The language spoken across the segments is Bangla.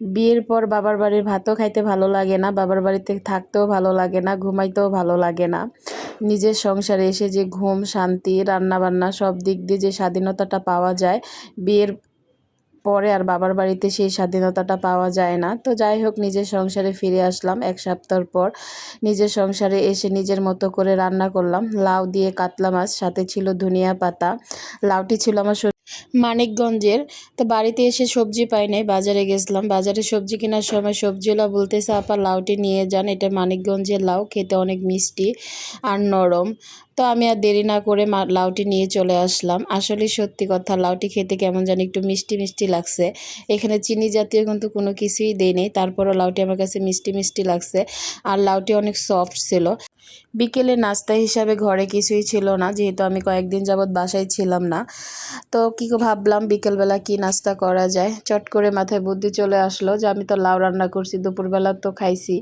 বিয়ের পর বাবার বাড়ির ভাতও খাইতে ভালো লাগে না, বাবার বাড়িতে থাকতেও ভালো লাগে না, ঘুমাইতেও ভালো লাগে না। নিজের সংসারে এসে যে ঘুম, শান্তি, রান্নাবান্না সব দিক দিয়ে যে স্বাধীনতাটা পাওয়া যায়, বিয়ের পরে আর বাবার বাড়িতে সেই স্বাধীনতাটা পাওয়া যায় না। তো যাই হোক, নিজের সংসারে ফিরে আসলাম এক সপ্তাহ পর। নিজের সংসারে এসে নিজের মতো করে রান্না করলাম। লাউ দিয়ে কাতলা মাছ, সাথে ছিল ধনিয়া পাতা। লাউটি ছিল আমার মানিকগঞ্জের। তো বাড়িতে এসে সবজি পাই নাই, বাজারে গেছিলাম। বাজারে সবজি কেনার সময় সবজিওয়ালা বলতেছে, আপা, লাউটি নিয়ে যান, এটা মানিকগঞ্জের লাউ, খেতে অনেক মিষ্টি আর নরম। তো আমি আর দেরি না করে লাউটি নিয়ে চলে আসলাম। আসলে সত্যি কথা, লাউটি খেতে কেমন জানি একটু মিষ্টি মিষ্টি লাগছে। এখানে চিনি জাতীয় কিন্তু কোনো কিছুই দেয় নেই, তারপরও লাউটি আমার কাছে মিষ্টি মিষ্টি লাগছে। আর লাউটি অনেক সফট ছিল। বিকেলে নাস্তা হিসাবে ঘরে কিছুই ছিল না, যেহেতু আমি কয়েকদিন যাবৎ বাসায় ছিলাম না। তো কী ভাবলাম, বিকেলবেলা কি নাস্তা করা যায়? চট করে মাথায় বুদ্ধি চলে আসলো যে আমি তো লাউ রান্না করছি, দুপুরবেলা তো খাইছি।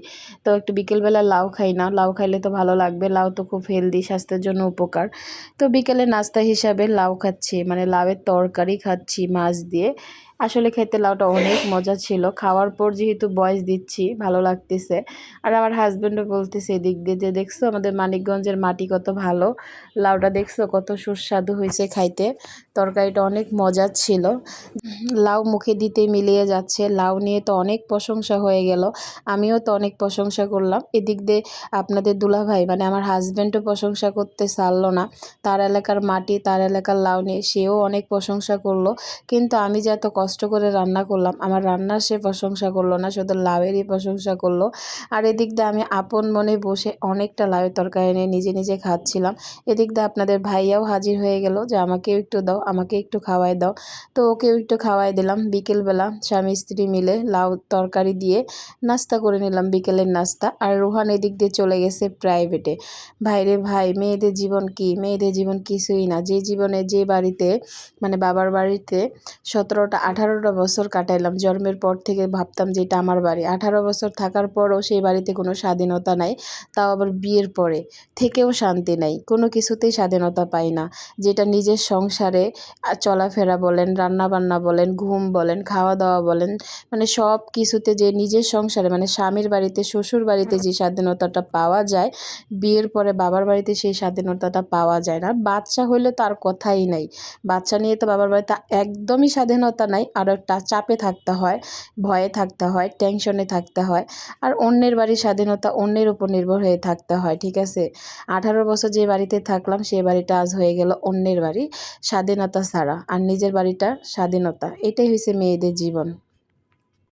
তো একটু বিকেলবেলা লাউ খাই না, লাউ খাইলে তো ভালো লাগবে, লাউ তো খুব হেলদি, স্বাস্থ্যের জন্য উপকার। তো বিকেলে নাস্তা হিসাবে লাউ খাচ্ছি মানে লাউয়ের তরকারি খাচ্ছি মাছ দিয়ে। আসলে খেতে লাউটা অনেক মজা ছিল। খাওয়ার পর যেহেতু বয়স দিচ্ছি, ভালো লাগতেছে। আর আমার হাজব্যান্ডও বলতেছে এদিক দিয়ে যে, দেখছ আমাদের মানিকগঞ্জের মাটি কত ভালো? লাউটা দেখছ কত সুস্বাদু হয়েছে খাইতে। তরকারিটা অনেক মজার ছিল। লাউ মুখে দিতে মিলিয়ে যাচ্ছে। লাউ নিয়ে তো অনেক প্রশংসা হয়ে গেল। আমিও তো অনেক প্রশংসা করলাম। এদিক দিয়ে আপনাদের দুলাভাই মানে আমার হাজব্যান্ডও প্রশংসা করতে ছাড়লো না। তার এলাকার মাটি, তার এলাকার লাউ নিয়ে সেও অনেক প্রশংসা করল। কিন্তু আমি যে এত কষ্ট করে রান্না করলাম, আমার রান্নার সে প্রশংসা করল না, শুধু লাউয়েরই প্রশংসা করল। আর এদিক দিয়ে আমি আপন মনে বসে অনেকটা লাউয়ের তরকারি নিয়ে নিজে নিজে খাচ্ছিলাম। এদিক দিয়ে আপনাদের ভাইয়াও হাজির হয়ে গেল যে আমাকেও একটু দাও। আমাকে একটু খাওয়াই দাও। তো ওকেও একটু খাওয়াই দিলাম। বিকেলবেলা স্বামী স্ত্রী মিলে লাউ তরকারি দিয়ে নাস্তা করে নিলাম, বিকেলের নাস্তা। আর রোহান এদিক দিয়ে চলে গেছে প্রাইভেটে ভাইরে ভাই, মেয়েদের জীবন কি? মেয়েদের জীবন কিছুই না। যে জীবনে যে বাড়িতে মানে বাবার বাড়িতে সতেরোটা, আঠারোটা বছর কাটাইলাম, জন্মের পর থেকে ভাবতাম যে এটা আমার বাড়ি। আঠারো বছর থাকার পরও সেই বাড়িতে কোনো স্বাধীনতা নাই। তাও আবার বিয়ের পরে থেকেও শান্তি নাই। কোনো কিছুতেই স্বাধীনতা পাই না। যেটা নিজের সংসারে চলাফেরা বলেন, রান্নাবান্না বলেন, ঘুম বলেন খাওয়া দাওয়া বলেন মানে সব কিছুতে যে নিজের সংসারে মানে স্বামীর বাড়িতে, শ্বশুর বাড়িতে যে স্বাধীনতাটা পাওয়া যায়, বিয়ের পরে বাবার বাড়িতে সেই স্বাধীনতাটা পাওয়া যায় না। বাচ্চা হইলে তার কথাই নাই। বাচ্চা নিয়ে তো বাবার বাড়িতে একদমই স্বাধীনতা নাই, আর একটা চাপে থাকতে হয়, ভয়ে থাকতে হয় টেনশনে থাকতে হয়। আর অন্যের বাড়ির স্বাধীনতা অন্যের উপর নির্ভর হয়ে থাকতে হয়, ঠিক আছে? আঠারো বছর যে বাড়িতে থাকলাম, সে বাড়িটা আজ হয়ে গেল অন্যের বাড়ি। স্বাধীনতা ছাড়া আর নিজের বাড়িটা স্বাধীনতা। এটাই হয়েছে মেয়েদের জীবন।